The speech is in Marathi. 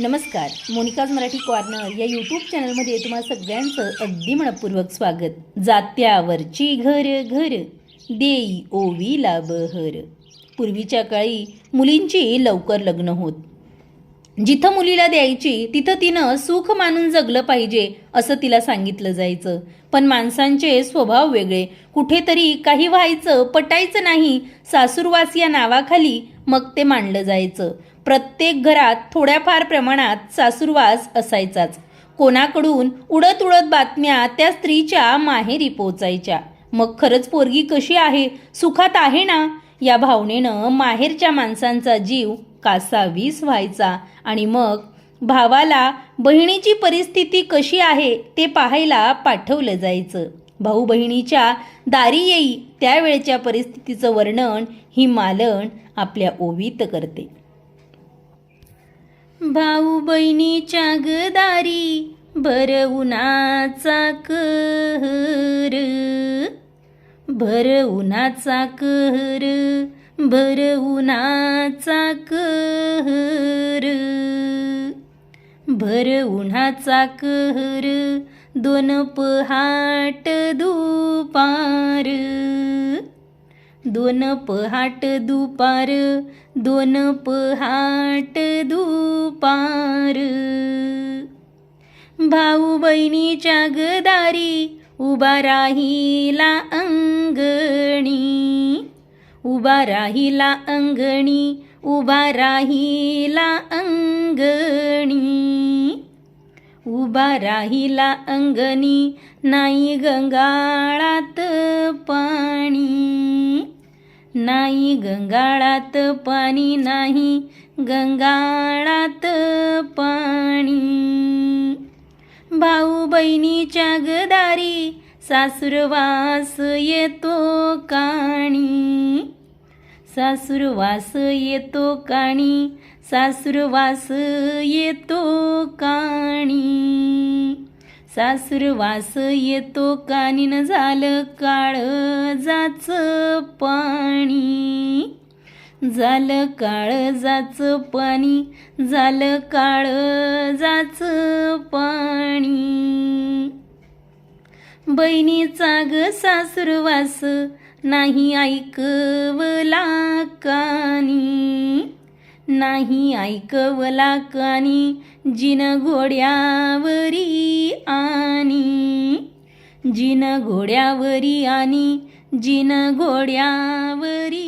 नमस्कार मोनिकाज मराठी कॉर्नर या यूट्यूब चॅनलमध्ये तुम्हा सगळ्यांचं अगदी मनपूर्वक स्वागत. जात्यावरची घर घर देई ओवीला बहर. पूर्वीच्या काळी मुलींची लवकर लग्न होत. जिथं मुलीला द्यायची तिथं तिनं सुख मानून जगलं पाहिजे असं तिला सांगितलं जायचं. पण माणसांचे स्वभाव वेगळे. कुठेतरी काही व्हायचं पटायचं नाही सासूरवास या नावाखाली मग ते मांडलं जायचं. प्रत्येक घरात थोड्याफार प्रमाणात सासूरवास असायचाच. कोणाकडून उडत उडत बातम्या त्या स्त्रीच्या माहेरी पोचायच्या मग खरंच पोरगी कशी आहे? सुखात आहे ना? या भावनेनं माहेरच्या माणसांचा जीव कासावीस व्हायचा. आणि मग भावाला बहिणीची परिस्थिती कशी आहे ते पाहायला पाठवलं जायचं. भाऊ बहिणीच्या दारी येई त्यावेळच्या परिस्थितीचं वर्णन ही मालन आपल्या ओवीत करते. भाऊ बहिणीच्या गदारी भर उन्हाचा कहर. भर उन्हाचा कहर भर उन्हाचा कहर. भर उन्हाचा कहर दोन पहाट दुपार. दोन पहाट दुपार दोन पहाट दुपार. भाऊ बहिणीच्या गदारी उभा राहिला अंगणी. उभा राहिला अंगणी उभा राहिला अंगणी. उभा राहिला अंगणी नाही गंगाळात पाणी. नाही गंगाळात पाणी नाही गंगाळात पाणी. भाऊ बहिणीच्या गदारी सासुरवास येतो काणी. सासुरवास येतो काणी सासुरवास येतो काणी. सासुरवास येतो काणी न झालं काळ जाच पाणी. झालं काळ जाच पाणी झालं काळ जाच पाणी. बहिणीचा ग सासुरवास नाही ऐकवला कानी. नाही ऐकवला कानी जिन घोड्यावरी आणि जिन घोड्यावरी आणि जिन घोड्यावरी